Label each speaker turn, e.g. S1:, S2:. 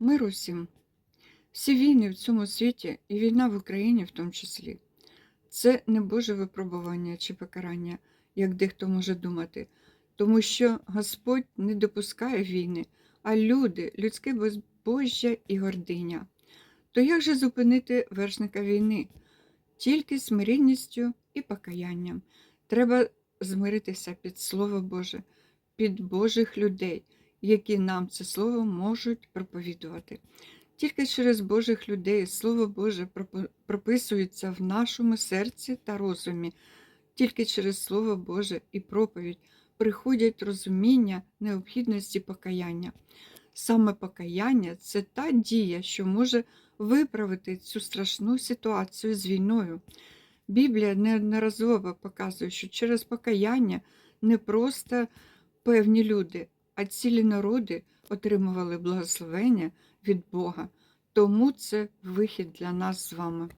S1: Мир усім. Всі війни в цьому світі, і війна в Україні в тому числі, це не Боже випробування чи покарання, як дехто може думати, тому що Господь не допускає війни, а люди, людське безбожжя і гординя. То як же зупинити вершника війни? Тільки смиренністю і покаянням. Треба змиритися під Слово Боже, під Божих людей, які нам це слово можуть проповідувати. Тільки через Божих людей Слово Боже прописується в нашому серці та розумі. Тільки через Слово Боже і проповідь приходять розуміння необхідності покаяння. Саме покаяння це та дія, що може виправити цю страшну ситуацію з війною. Біблія неодноразово показує, що через покаяння не просто певні люди, а цілі народи отримували благословення від Бога. Тому це вихід для нас з вами.